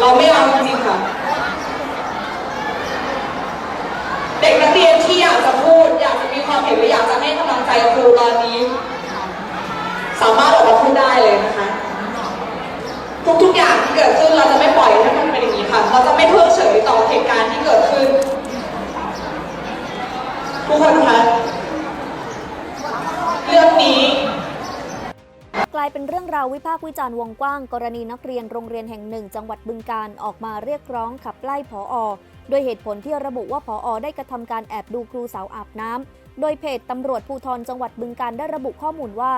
เราไม่เอาจริงค่ะ เด็กนักเรียนที่อยากจะพูด อยากจะมีความเห็นหรืออยากจะให้กำลังใจครูตอนนี้ สามารถออกมาพูดได้เลยนะคะ ทุกๆอย่างที่เกิดขึ้นเราจะไม่ปล่อยให้มันเป็นอย่างนี้ค่ะ เราจะไม่เพิกเฉยต่อเหตุการณ์ที่เกิดขึ้น ทุกคนคะเรื่องนี้ กลายเป็นเรื่องราววิพากษ์วิจารณ์วงกว้าง กรณีนักเรียนโรงเรียนแห่งหนึ่ง จังหวัดบึงการออกมาเรียกร้องขับไล่ผออโดยเหตุผลที่ระบุว่าผออได้กระทำการแอบดูครูสาวอาบน้ำโดยเพจตำรวจภูธรจังหวัดบึงการได้ระบุข้อมูลว่า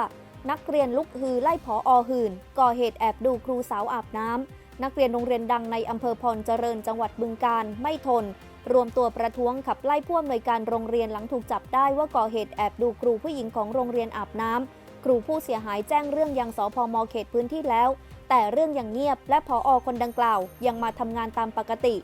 นักเรียนลุกฮือไล่ผออหื่น ก่อเหตุแอบดูครูสาวอาบน้ำนักเรียนโรงเรียนดังในอำเภอพรเจริญจังหวัดบึงการไม่ทน รวมตัวประท้วงขับไล่ผู้อำนวยการโรงเรียนหลังถูกจับได้ว่าก่อเหตุแอบดูครูผู้หญิงของโรงเรียนอาบน้ำค รูผู้เสียหายแจ้งเรื่องยังสพมเขตพื้นที่แล้ว แต่เรื่องยังเงียบ และพออคนดังกล่าว ยังมาทำงานตามปกติ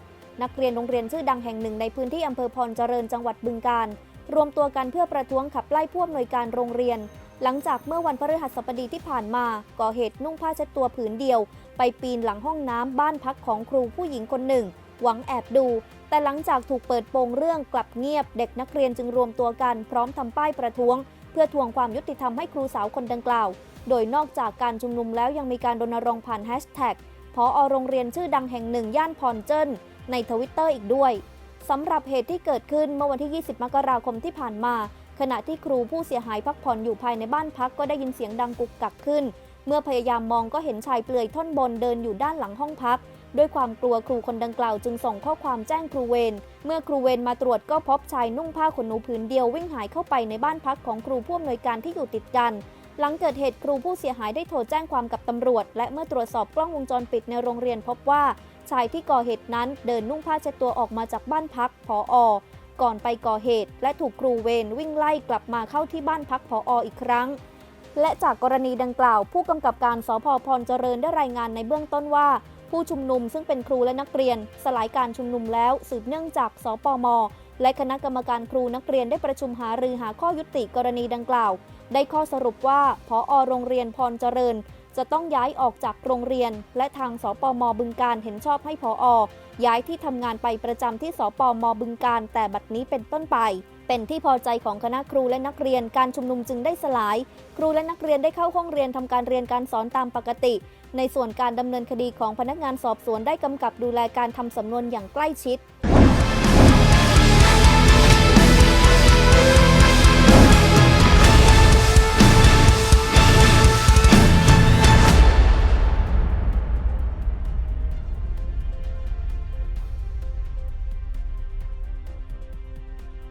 นักเรียนโรงเรียนชื่อดังแห่งหนึ่งในพื้นที่อำเภอพรเจริญจังหวัดบึงการ รวมตัวกันเพื่อประท้วงขับไล่ผู้อำนวยการโรงเรียน หลังจากเมื่อวันพฤหัสบดีที่ผ่านมา ก่อเหตุนุ่งผ้าเช็ดตัวผืนเดียว ไปปีนหลังห้องน้ำบ้านพักของครูผู้หญิงคนหนึ่ง หวังแอบดู แต่หลังจากถูกเปิดโปงเรื่องกลับเงียบ เด็กนักเรียนจึงรวมตัวกัน พร้อมทำป้ายประท้วง เพื่อทวงความยุติธรรมให้ครูสาวคนดังกล่าว โดยนอกจากการชุมนุมแล้วยังมีการรณรงค์ผ่านแฮชแท็กพอโรงเรียนชื่อดังแห่งหนึ่งย่านพรเจิ้นในทวิตเตอร์อีกด้วยสำหรับเหตุที่เกิดขึ้นเมื่อวันที่ 20 มกราคมที่ผ่านมา ขณะที่ครูผู้เสียหายพักผ่อนอยู่ภายในบ้านพักก็ได้ยินเสียงดังกุกกักขึ้น เมื่อพยายามมองก็เห็นชายเปลือยท่อนบนเดินอยู่ด้านหลังห้องพัก ด้วยความกลัวครูคนดังกล่าวจึงส่งข้อความแจ้งครูเวร เมื่อครูเวรมาตรวจก็พบชายนุ่งผ้าขนหนูผืนเดียววิ่งหายเข้าไปในบ้านพักของครูผู้อำนวยการที่อยู่ติดกัน หลังเกิดเหตุครูผู้เสียหายได้โทรแจ้งความกับตำรวจ และเมื่อตรวจสอบกล้องวงจรปิดในโรงเรียนพบว่า ชายที่ก่อเหตุนั้นเดินนุ่งผ้าเช็ดตัวออกมาจากบ้านพักผออก่อนไปก่อเหตุ และถูกครูเวรวิ่งไล่กลับมาเข้าที่บ้านพักผอออีกครั้ง และจากกรณีดังกล่าว ผู้กำกับการสพพรเจริญได้รายงานในเบื้องต้นว่า ผู้ชุมนุมซึ่งเป็นครูและนักเรียน สลายการชุมนุมแล้ว สืบเนื่องจาก สปม และคณะกรรมการครูนักเรียนได้ประชุมหารือหาข้อยุติกรณีดังกล่าว ได้ข้อสรุปว่าพอโรงเรียนพรเจริญ จะต้องย้ายออกจากโรงเรียน และทางสปมบึงการเห็นชอบให้พอย้ายที่ทำงานไปประจำที่สปมบึงการแต่บัดนี้เป็นต้นไป เป็นที่พอใจของคณะครูและนักเรียนการชุมนุมจึงได้สลาย ครูและนักเรียนได้เข้าห้องเรียนทำการเรียนการสอนตามปกติ ในส่วนการดำเนินคดีของพนักงานสอบสวนได้กำกับดูแลการทำสำนวนอย่างใกล้ชิด